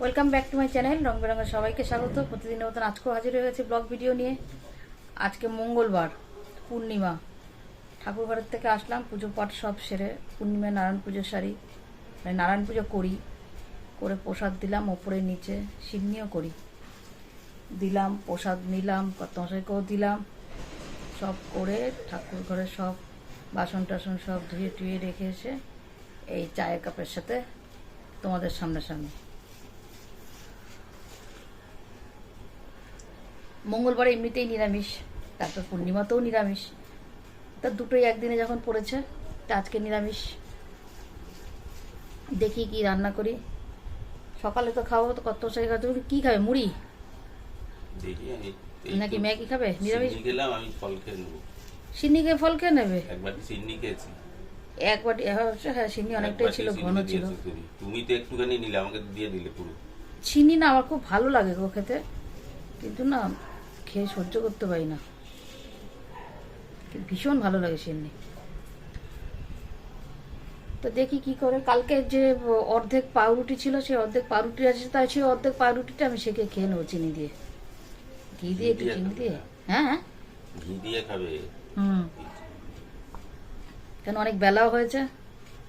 Welcome back to my channel রং বেরঙের সবাইকে স্বাগত। প্রতিদিনের মতন আজকেও হাজির হয়ে গেছে ব্লগ ভিডিও নিয়ে। আজকে মঙ্গলবার, পূর্ণিমা। ঠাকুর ঘরের থেকে আসলাম, পুজো পাঠ সব সেরে পূর্ণিমায় নারায়ণ পুজোর শাড়ি মানে নারায়ণ পুজো করি, করে প্রসাদ দিলাম ওপরে নিচে, সিন্নিও করি। দিলাম, প্রসাদ নিলাম, কর্তমশাইকেও দিলাম। সব করে ঠাকুর ঘরে সব বাসন টাসন সব ধুয়ে টুয়ে রেখে এসে এই চায়ের কাপের সাথে তোমাদের সামনাসামনি। মঙ্গলবার এমনিতেই নিরামিষ তারপর পূর্ণিমাতেও নিরামিষ। তা দুটোই একদিনে যখন পড়েছে তা আজকে নিরামিষ। দেখি কি রান্না করি। সকালে তো খাব তো কত সাই খাবে তুমি কি খাবে মুড়ি? নাকি ম্যাগি খাবে? নিরামিষ? সিডনি গেলাম আমি ফল খেয়ে নেব। সিন্নিকে ফল খেয়ে নেবে? একবার খেয়েছি। হ্যাঁ সিন্নি অনেকটাই ছিল ঘন ছিল। তুমি। তো একটুখানি নিলে আমাকে দিয়ে দিলে পুরো। চিনি না আমার খুব ভালো লাগে গো খেতে। কিন্তু না খেয়ে সহ্য করতে পারি না। ভীষণ ভালো লাগে সিন্নি। তো দেখি কি করে। কালকে যে অর্ধেক পাউরুটি ছিল সেই অর্ধেক পাউরুটি আছে তাই সেই অর্ধেক পাউরুটিটা আমি সেকে খেয়ে নেব চিনি দিয়ে। ঘি দিয়ে একটু চিনি দিয়ে? হ্যাঁ হ্যাঁ। ঘি দিয়ে খাবে। হুম। কেন অনেক বেলাও হয়েছে।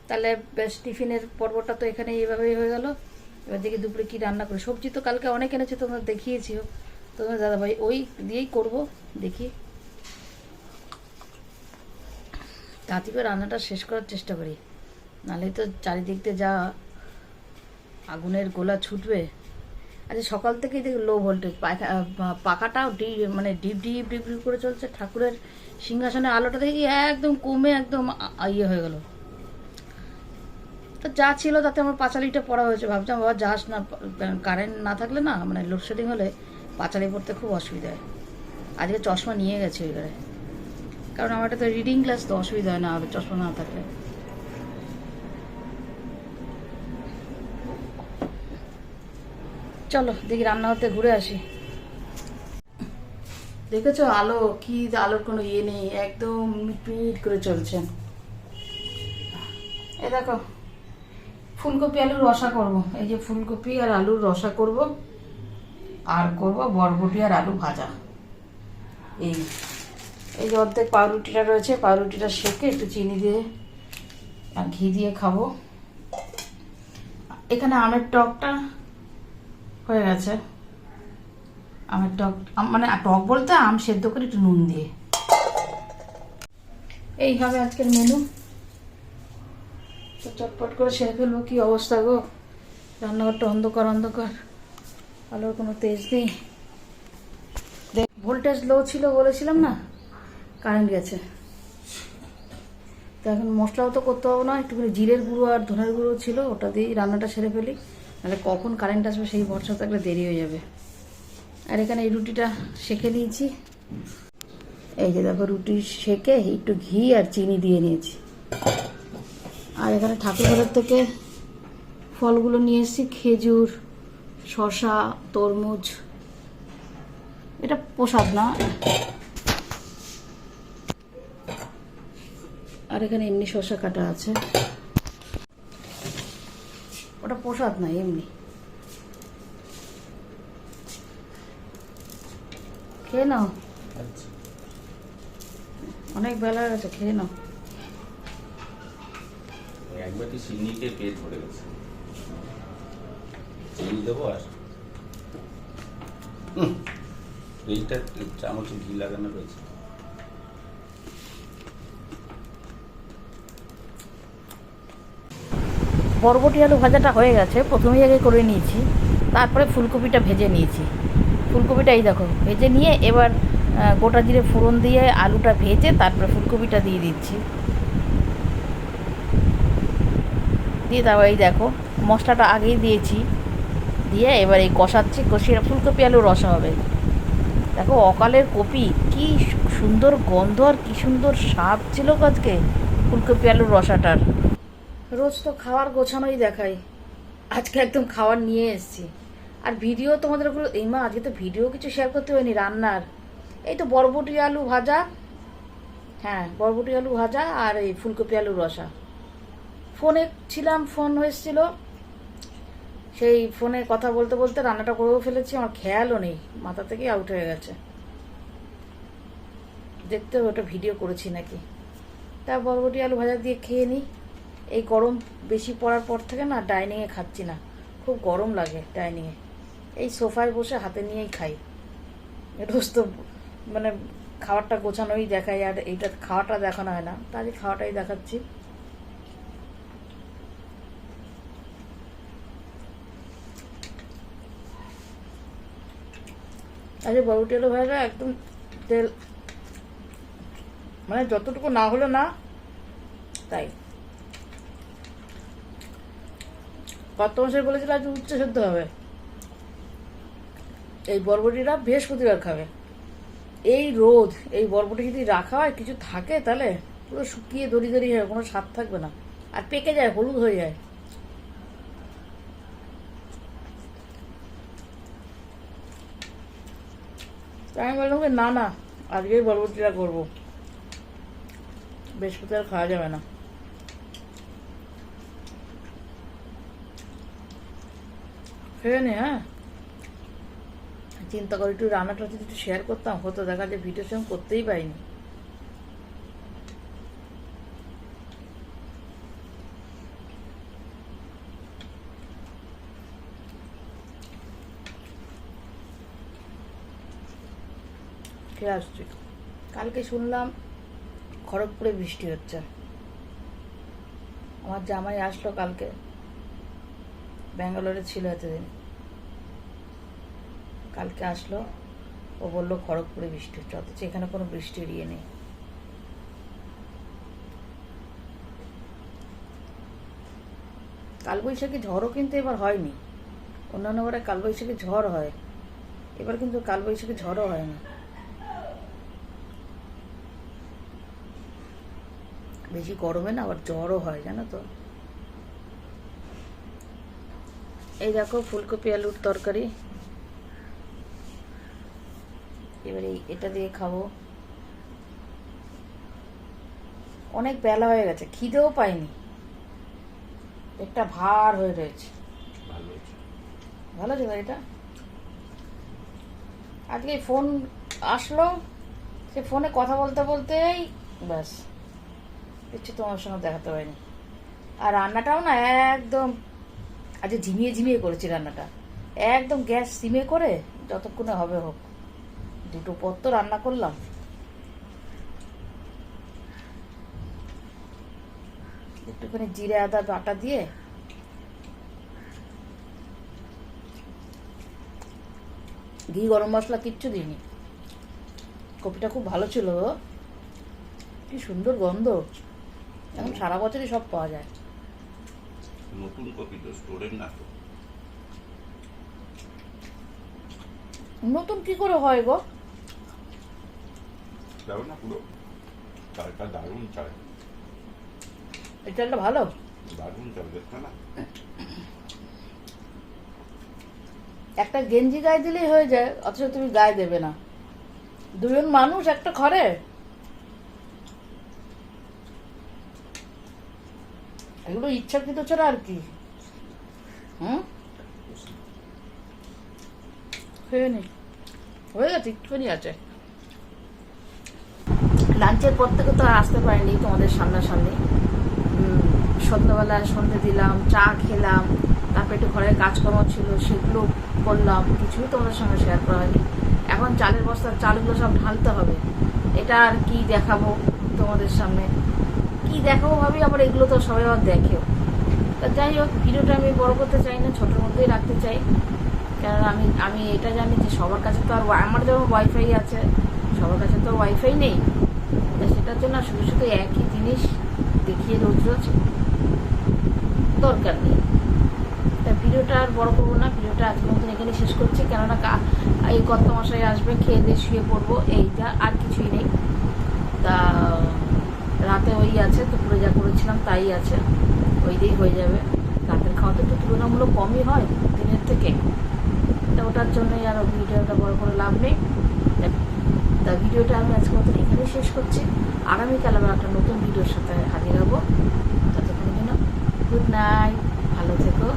তাহলে বেশ টিফিনের পর্বটা তো এখানে এইভাবেই হয়ে গেল। এবার দেখি দুপুরে কি রান্না করে। সবজি তো কালকে অনেক এনেছে তোমরা দেখিয়েছিও। তোমার দাদা ভাই ওই দিয়েই করব, দেখি। তাঁতি করে রান্নাটা শেষ করার চেষ্টা করি। নাহলে তো চারিদিক দিয়ে যা আগুনের গোলা ছুটবে। আচ্ছা সকাল থেকেই দেখি লো ভোল্টেজ পাখাটাও ডি মানে ডিপ ডিপ ডিপ ডিপ করে চলছে। ঠাকুরের সিংহাসনের আলোটা দেখি একদম কমে একদম ইয়ে হয়ে গেল। তো যা ছিল তাতে আমার পাঁচালিটা পড়া হয়েছে। ভাবছিলাম, বাবা যাস না, কারেন্ট না থাকলে না মানে লোডশেডিং হলে পাঁচালি পড়তে খুব অসুবিধা হয়। আজকে চশমা নিয়ে গেছে ঘরে কারণ আমার তো রিডিং ক্লাস তো অসুবিধা হয় না, চশমা না থাকলে। চলো, দেখি রান্না হতে ঘুরে আসি। দেখেছ আলো? কি আলোর কোনো ইয়ে নেই, একদম মিটমিট করে চলছে। এ দেখো, ফুলকপি আলুর রসা করব। এই যে ফুলকপি আর আলুর রসা করব। আর করব বরবটি আর আলু ভাজা। এই। এই যে অর্ধেক পাউরুটিটা রয়েছে, পাউরুটিটা সেকে একটু চিনি দিয়ে আর ঘি দিয়ে খাব। এখানে আমের টকটা হয়ে গেছে। আমের টক মানে টক বলতে আম সেদ্ধ করে একটু নুন দিয়ে। এই হবে আজকের মেনু তো চটপট করে সেরে ফেলব, কি অবস্থা গো? রান্নাঘরটা অন্ধকার অন্ধকার। আলোর কোনো তেজ নেই। দেখ ভোল্টেজ লো ছিল বলেছিলাম না? কারেন্ট গেছে। তো এখন মশলাও তো করতে হবে না, একটুখানি জিরের গুঁড়ো আর ধনের গুঁড়ো ছিল, ওটা দিয়েই রান্নাটা সেরে ফেলি। নাহলে কখন কারেন্ট আসবে সেই ভরসা থাকলে দেরি হয়ে যাবে। আর এখানে এই রুটিটা সেকে নিয়েছি। এই যে দেখো রুটি সেকে একটু ঘি আর চিনি দিয়ে নিয়েছি। আর এখানে ঠাকুর ঘরের থেকে ফলগুলো নিয়ে এসেছি, খেজুর শশা তরমুজ। এটা প্রসাদ না? আর এখানে এমনি শশা কাটা আছে। ওটা প্রসাদ না এমনি। খেয়ে নাও। অনেক বেলা গেছে খেয়ে নাও। একবারটি সিডনি খেয়ে পেট ভরে গেছে। চিনি দেবো আর। এইটা চামচ ঘি লাগানো রয়েছে। বরবটি আলু ভাজাটা হয়ে গেছে, প্রথমেই আগে করে নিয়েছি, তারপরে ফুলকপিটা ভেজে নিয়েছি। ফুলকপিটা এই দেখো, ভেজে নিয়ে এবার গোটা জিরে ফোড়ন দিয়ে আলুটা ভেজে তারপরে ফুলকপিটা দিয়ে দিচ্ছি। দিয়ে তারপর এই দেখো, মশলাটা আগেই দিয়েছি। দিয়ে এবার এই কষাচ্ছি, কষিয়ে ফুলকপি আলু রসা হবে। দেখো অকালের কপি, কি সুন্দর গন্ধ আর কি সুন্দর স্বাদ ছিল আজকে ফুলকপি, আলুর রসাটার। রোজ তো খাওয়ার গোছানোই দেখাই। আজকে একদম খাবার নিয়ে এসেছি। আর ভিডিও তোমাদের ওগুলো, এই মা, আজকে তো ভিডিও কিছু শেয়ার করতে হয়নি রান্নার। এই তো বরবটি আলু ভাজা। হ্যাঁ বরবটি আলু ভাজা আর এই ফুলকপি আলু রসা। ফোনে ছিলাম, ফোন হয়েছিল। সেই ফোনে কথা বলতে বলতে রান্নাটা করেও ফেলেছি, আমার খেয়ালও নেই। মাথা থেকেই আউট হয়ে গেছে। দেখতে হবে, ওটা ভিডিও করেছি নাকি। তা বরবটি আলু ভাজা দিয়ে খেয়ে নিই এই গরম বেশি পড়ার পর থেকে না ডাইনিংয়ে খাচ্ছি না। খুব গরম লাগে ডাইনিংয়ে এই সোফায় বসে হাতে নিয়েই খাই। রোজ তো মানে খাবারটা গোছানোই দেখাই আর এইটা খাওয়াটা দেখানো হয় না। তাই খাওয়াটাই দেখাচ্ছি। আরে আলু ভাজা একদম তেল মানে যতটুকু না হলো না, তাই। কত মাসের বলেছিল আজ উচ্চ সেদ্ধ হবে। এই বরবটিটা বৃহস্পতিবার খাবে। এই রোদ, এই বরবটি যদি রাখা হয় কিছু থাকে তাহলে? পুরো শুকিয়ে দড়ি দড়ি হয়, কোনো স্বাদ থাকবে না। আর পেকে যায়, হলুদ হয়ে যায়। তাই আমি বললাম না না, আজকেই বরবটিটা করব। বৃহস্পতিবার খাওয়া যাবে না। খেয়ে নে হ্যাঁ। চিন্তা করি, একটু রান্নাটা যদি একটু শেয়ার করতাম, হতো দেখা যায় ভিডিও সঙ্গে করতেই পারিনি। খেয়ে আসছি। কালকে শুনলাম খড়গপুরে বৃষ্টি হচ্ছে। আমার জামাই আসলো কালকে। ব্যাঙ্গালোরে ছিল এতদিন। কালকে আসলো। ও বলল, খড়গপুরে বৃষ্টি হচ্ছে, অথচ এখানে কোনো বৃষ্টির ইয়ে নেই। কালবৈশাখী ঝড়ও কিন্তু এবার হয়নি। অন্যান্য বারে কালবৈশাখী ঝড় হয়। এবার কিন্তু কালবৈশাখী ঝড়ও হয়নি বেশি গরমে না আবার জ্বরও হয় জানো তো? এই দেখো ফুলকপি আলুর তরকারি। এবারে এটা দিয়ে খাব। অনেক বেলা হয়ে গেছে খিদেও পাইনি। একটা ভার হয়ে রয়েছে। ভালো আছে এটা? আজকে ফোন আসলো সে ফোনে কথা বলতে বলতেই ব্যাস। কিছু তোমার সঙ্গে দেখাতে পারিনি আর রান্নাটাও না একদম আজকে ঝিমিয়ে ঝিমিয়ে করেছি রান্নাটা। একদম গ্যাস সিমে করে যতক্ষণে হবে হোক। দুটো পর তো রান্না করলাম। একটুখানি জিরে, আদা, বাটা দিয়ে ঘি, গরম মশলা কিচ্ছু দিইনি। কপিটা খুব ভালো ছিল কি সুন্দর গন্ধ। এখন সারা বছরই সব পাওয়া যায়। নতুন কপি তো স্টোরের না তো। নতুন কি করে হয় গো? যাবে না পুরো। চালটা দারুণ চাল। এই চালটা ভালো? দারুণ চাল দেখছ না? একটা গেঞ্জি গায়ে দিলেই হয়ে যায় অথচ তুমি গায়ে দেবে না। দুজন মানুষ একটা ঘরে? এগুলো ইচ্ছাকৃত ছাড়া আর কি। হুম? খেয়ে হয়ে গেছে, একটুখানি আছে। লাঞ্চের পর থেকে তো আর আসতে পারিনি তোমাদের সামনাসামনি। সন্ধ্যাবেলা সন্ধে দিলাম, চা খেলাম, তারপরে একটু ঘরের কাজকর্ম ছিল, সেগুলো করলাম, কিছুই তোমাদের সঙ্গে শেয়ার করা হয়নি। এখন চালের বস্তার চালগুলো সব ঢালতে হবে। এটা আর কি দেখাবো তোমাদের সামনে? কি দেখাবো ভাবি? আবার এগুলো তো সবাই আবার দেখেও। তা যাই হোক, ভিডিওটা আমি বড় করতে চাই না, ছোটোর মধ্যেই রাখতে চাই। কারণ আমি আমি এটা জানি যে সবার কাছে তো আর আমার যেমন ওয়াইফাই আছে, সবার কাছে তো ওয়াইফাই নেই। তা সেটার জন্য শুধু শুধু একই জিনিস দেখিয়ে রোজ রোজ দরকার নেই। তা ভিডিওটা আর বড় করব না, ভিডিওটা আজকের মতন এখানে শেষ করছি। কেননা এই গত মশাই আসবে, খেয়ে দিয়ে শুয়ে পড়ব, এইটা আর কিছুই নেই। তা রাতে ওই আছে, দুপুরে যা করেছিলাম তাই আছে। ওই দিয়েই হয়ে যাবে। রাতের খাওয়া তো তুলনামূলক কমই হয় দিনের থেকে। তা ওটার জন্যই আর ভিডিওটা বড় করে লাভ নেই। তা ভিডিওটা আমি আজকে মতন এখানে শেষ করছি। আগামীকাল আবার একটা নতুন ভিডিওর সাথে হাজির হব। ততক্ষণের জন্য গুড নাইট, ভালো থেকো।